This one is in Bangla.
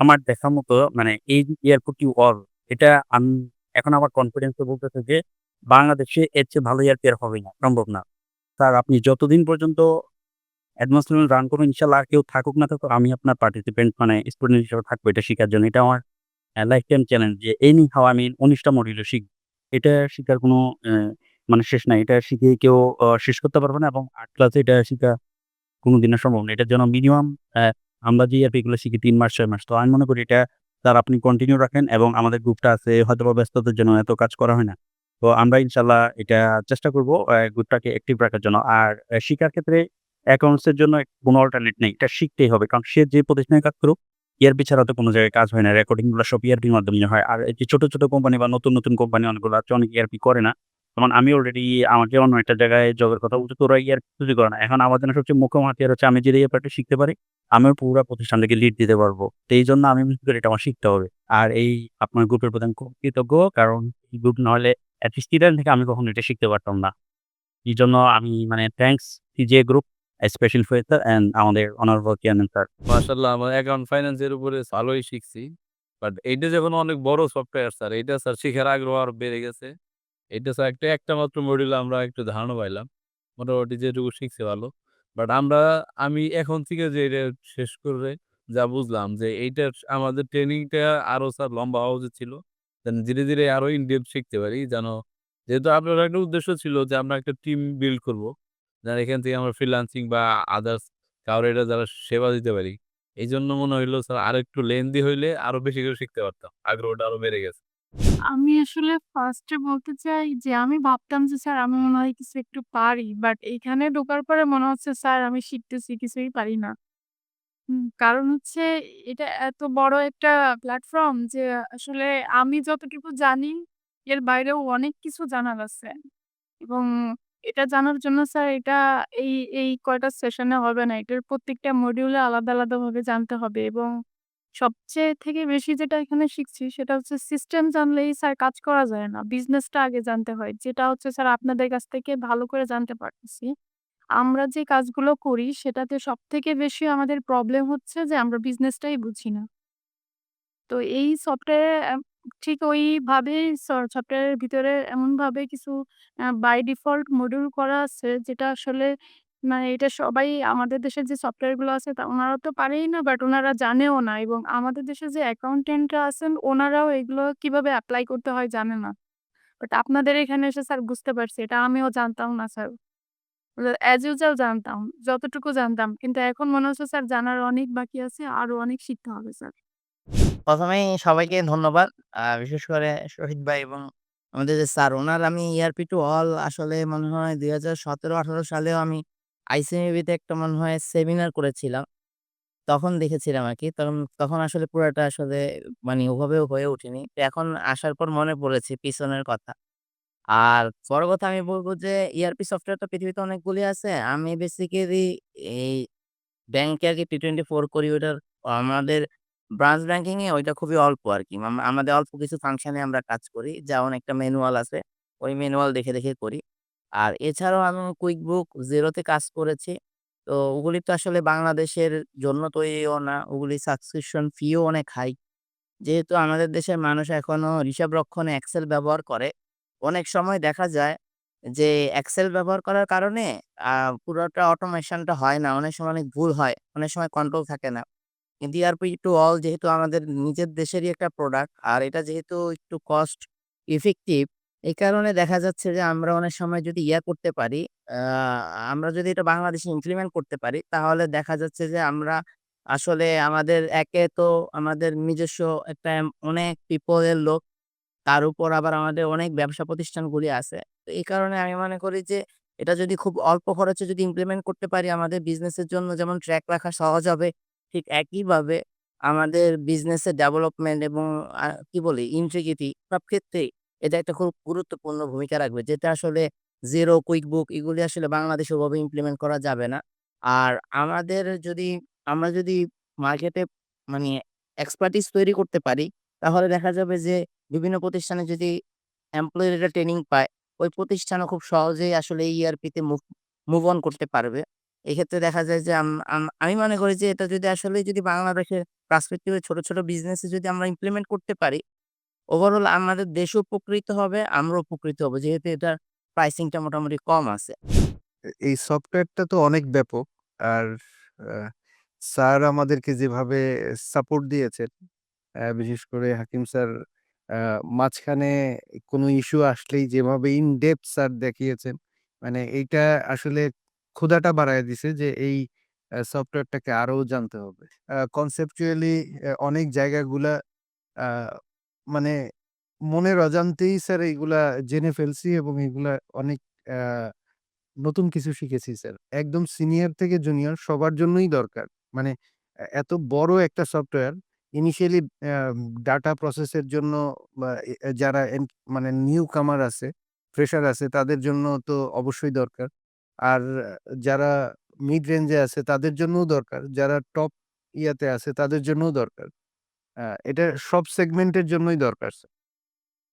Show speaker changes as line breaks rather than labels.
আমার দেখা মতো মানে এই এয়ারপোর্ট টু অল এটা আমি এখন আমার কনফিডেন্স বলতেছে যে বাংলাদেশে এর চেয়ে ভালো এয়ারপি আর হবে না। সম্ভব না। স্যার, আপনি যতদিন পর্যন্ত অ্যাডভান্স রান করবেন ইনশাল্লাহ আর কেউ থাকুক না থাকুক, আমি আপনার পার্টিসিপেন্ট মানে স্টুডেন্ট হিসেবে থাকব, এটা শিখার জন্য। এটা আমার লাইফ টাইম চ্যালেঞ্জ যে এনি হাও আমি ১৯ টা মডিউলে শিখব। এটা শিখার কোনো মানে শেষ নাই। এটা শিখে কেউ শেষ করতে পারবে না এবং ৮ ক্লাসে এটা শিখা কোনদিনও সম্ভব না। এটার জন্য মিনিমাম আমরা যে এয়ারপি গুলো শিখি ৩ মাস ছয় মাস। তো আমি মনে করি এটা তার আপনি কন্টিনিউ রাখেন এবং আমাদের গ্রুপটা আছে হয়তোবা ব্যস্ততার জন্য এত কাজ করা হয় না। তো আমরা ইনশাল্লাহ এটা চেষ্টা করব গ্রুপটাকে অ্যাক্টিভ রাখার জন্য। আর শিখার ক্ষেত্রে অ্যাকাউন্টস এর জন্য কোনো অল্টারনেট নেই। এটা শিখতেই হবে। কারণ সে যে প্রতিষ্ঠানে কাজ করুক ইয়ারপি ছাড়া তো কোনো জায়গায় কাজ হয় না। রেকর্ডিংগুলো সব ইয়ারপির মাধ্যমে হয়। আর যে ছোট, ছোট কোম্পানি বা নতুন, নতুন কোম্পানি অনেকগুলো আছে অনেক ইয়ারপি করে না। যেমন আমি অলরেডি আমাকে অন্য একটা জায়গায় জবের কথা বলছে তো ওরা ইয়ারপি কিছুই করে না। এখন আমার জন্য সবচেয়ে মুখ্য হাতিয়ার হচ্ছে আমি যদি এই ব্যাপারটা শিখতে পারি, আমিও পুরা প্রতিষ্ঠানটাকে লিড দিতে পারব। তো এইজন্য আমি মনে করি এটা আমার শিখতে হবে। আর এই আপনার গ্রুপের প্রতি আমি কৃতজ্ঞ। কারণ এই গ্রুপ না হলে এটলিস্ট স্টুডেন্ট থেকে আমি কখনো এটা শিখতে পারতাম না। এই জন্য আমি মানে থ্যাংকস সিজিএ গ্রুপ স্পেশাল ফেসার অ্যান্ড আমাদের অনারেবল চেয়ারম্যান স্যার।
মাশাআল্লাহ আমার অ্যাকাউন্ট ফাইন্যান্স এর উপরে ভালোই শিখছি। বাট এইটা যখন অনেক বড় সফটওয়্যার স্যার, এইটা স্যার শিখার আগ্রহ আরও বেড়ে গেছে। এটা স্যার একটা, একটা মাত্র মডিউলে আমরা একটু ধারণা পাইলাম। মোটামুটি যেটুকু শিখছি ভালো। বাট আমরা আমি এখন থেকে যে এটা শেষ করে যা বুঝলাম যে এইটার আমাদের ট্রেনিংটা আরও স্যার লম্বা হওয়া উচিত ছিল। যেন ধীরে, ধীরে আরও ইন ডেপথ শিখতে পারি। যেন যেহেতু আপনার একটা উদ্দেশ্য ছিল যে আমরা একটা টিম বিল্ড করব। যেন এখান থেকে আমরা ফ্রিলান্সিং বা আদার্স কারও এটা যারা সেবা দিতে পারি। এই জন্য মনে হইল স্যার আরেকটু লেনদি হইলে আরও বেশি করে শিখতে পারতাম। আগ্রহটা আরও বেড়ে গেছে।
আমি আসলে ফার্স্টে বলতে চাই যে আমি ভাবতাম যে স্যার আমি মনে হয় কিছু একটু পারি। বাট এখানে ঢোকার পরে মনে হচ্ছে স্যার আমি শিখতেছি কিছুই পারি না। হুম, কারণ হচ্ছে এটা এত বড় একটা প্ল্যাটফর্ম যে আসলে আমি যতটুকু জানি এর বাইরেও অনেক কিছু জানার আছে। এবং এটা জানার জন্য স্যার এটা এই, এই কয়টা সেশনে হবে না। এটার প্রত্যেকটা মডিউলে আলাদা, আলাদাভাবে জানতে হবে এবং সবচেয়ে থেকে বেশি যেটা এখানে শিখছি সেটা হচ্ছে সিস্টেম জানলেই স্যার কাজ করা যায় না। বিজনেসটা আগে জানতে হয়। যেটা হচ্ছে স্যার আপনাদের কাছ থেকে ভালো করে জানতে পারতেছি। আমরা যে কাজগুলো করি সেটাতে সবথেকে বেশি আমাদের প্রবলেম হচ্ছে যে আমরা বিজনেসটাই বুঝি না। তো এই সফটওয়্যারে ঠিক ওইভাবেই সফটওয়্যারের ভিতরে এমনভাবে কিছু বাই ডিফল্ট মডিউল করা আছে যেটা আসলে মানে এটা সবাই আমাদের দেশের যে সফটওয়্যারগুলো আছে তা ওনারা তো পারেই না বাট ওনারা জানেও না এবং আমাদের দেশে যে অ্যাকাউন্টেন্টরা আছেন ওনারাও এগুলো কীভাবে অ্যাপ্লাই করতে হয় জানে না। বাট আপনাদের এখানে এসে স্যার বুঝতে পারছি, এটা আমিও জানতাম না স্যার। অ্যাজ ইউজুয়াল জানতাম। যতটুকু জানতাম। কিন্তু এখন মনে হচ্ছে স্যার জানার অনেক বাকি আছে। আরও অনেক শিখতে হবে স্যার।
১ম এই সবাইকে ধন্যবাদ। বিশেষ করে শহীদ ভাই এবং আমাদের যে স্যার উনার আমি ERP টু অল আসলে মনে হয় ২০১৭-১৮ সালেও আমি আইসিএমইবিতে একটা মনে হয় সেমিনার করেছিলাম। তখন দেখেছিলাম আরকি। তখন তখন আসলে পুরাটা আসলে মানে ওভাবেও হয়ে ওঠেনি। তো এখন আসার পর মনে পড়েছে পিছনের কথা। আর বড় কথা আমি বলব যে ERP সফটওয়্যার তো পৃথিবীতে অনেকগুলি আছে। আমি বেসিক্যালি এই ব্যাংকে আরকি T24 করি ওইটার আমাদের ব্রাঞ্চ ব্যাংকিং এ ওইটা খুবই অল্প আরকি। আম আমাদের অল্প কিছু ফাংশনে আমরা কাজ করি। যেমন একটা ম্যানুয়াল আছে। ওই ম্যানুয়াল দেখে, দেখে করি। আর এছাড়াও আমি কুইকবুক জিরো তে কাজ করেছি। তো ওগুলি তো আসলে বাংলাদেশের জন্য তৈরিও না। ওগুলি সাবস্ক্রিপশন ফিও অনেক হাই। যেহেতু আমাদের দেশের মানুষ এখনও হিসাব রক্ষণে এক্সেল ব্যবহার করে। অনেক সময় দেখা যায় যে এক্সেল ব্যবহার করার কারণে পুরোটা অটোমেশনটা হয় না। অনেক সময় অনেক ভুল হয়। অনেক সময় কন্ট্রোল থাকে না। কিন্তু টু অল যেহেতু আমাদের নিজের দেশেরই একটা প্রোডাক্ট আর এটা যেহেতু একটু কস্ট ইফেক্টিভ এই কারণে দেখা যাচ্ছে যে আমরা অনেক সময় যদি ইয়া করতে পারি, আ আমরা যদি এটা বাংলাদেশে ইমপ্লিমেন্ট করতে পারি তাহলে দেখা যাচ্ছে যে আমরা আসলে আমাদের একে তো আমাদের নিজস্ব একটা অনেক পিপল এর লোক। তার উপর আবার আমাদের অনেক ব্যবসা প্রতিষ্ঠানগুলি আছে। তো এই কারণে আমি মনে করি যে এটা যদি খুব অল্প খরচে যদি ইমপ্লিমেন্ট করতে পারি আমাদের বিজনেসের জন্য যেমন ট্র্যাক রাখা সহজ হবে। ঠিক একইভাবে আমাদের বিজনেসের ডেভেলপমেন্ট এবং আ কি বলি ইন্টিগ্রিটি সব ক্ষেত্রেই এটা একটা খুব গুরুত্বপূর্ণ ভূমিকা রাখবে। যেটা আসলে জিরো, কুইকবুক এগুলি আসলে বাংলাদেশে ওভাবে ইমপ্লিমেন্ট করা যাবে না। আর আমাদের যদি আমরা যদি মার্কেটে মানে এক্সপার্টিস তৈরি করতে পারি তাহলে দেখা যাবে যে বিভিন্ন প্রতিষ্ঠানে যদি এমপ্লয়িরা ট্রেনিং পায়, ওই প্রতিষ্ঠানও খুব সহজেই আসলে এই ERP তে মুভ মুভ অন করতে পারবে। এক্ষেত্রে দেখা যায় যে আম আম মনে করি যে এটা যদি আসলে যদি বাংলাদেশের পার্সপেক্টিভ ছোট, ছোট বিজনেসে যদি আমরা ইমপ্লিমেন্ট করতে পারি, ওভারঅল আমাদের দেশও উপকৃত হবে, আমরাও উপকৃত হব। যেহেতু এটার প্রাইসিংটা মোটামুটি কম আছে।
এই সফটওয়্যারটা তো অনেক ব্যাপক। আর স্যার আমাদেরকে যেভাবে সাপোর্ট দিয়েছেন, বিশেষ করে হাকিম স্যার মাঝখানে কোনো ইস্যু আসলেই যেভাবে ইন ডেপথ স্যার দেখিয়েছেন, মানে এইটা আসলে ক্ষুধাটা বাড়ায় দিছে যে এই সফটওয়্যারটাকে আরও জানতে হবে। কনসেপচুয়ালি অনেক জায়গাগুলা মানে মনের অজান্তেই স্যার এইগুলা জেনে ফেলছি এবং এগুলা অনেক নতুন কিছু শিখেছি স্যার। একদম সিনিয়র থেকে জুনিয়র সবার জন্যই দরকার। মানে এত বড় একটা সফটওয়্যার ইনিশিয়ালি ডাটা প্রসেসের জন্য যারা মানে নিউ কামার আছে, ফ্রেশার আছে তাদের জন্য তো অবশ্যই দরকার। আর যারা মিড রেঞ্জে আছে তাদের জন্যও দরকার। যারা টপ ইয়াতে আছে তাদের জন্যও দরকার। এটা সব সেগমেন্টের জন্যই দরকার।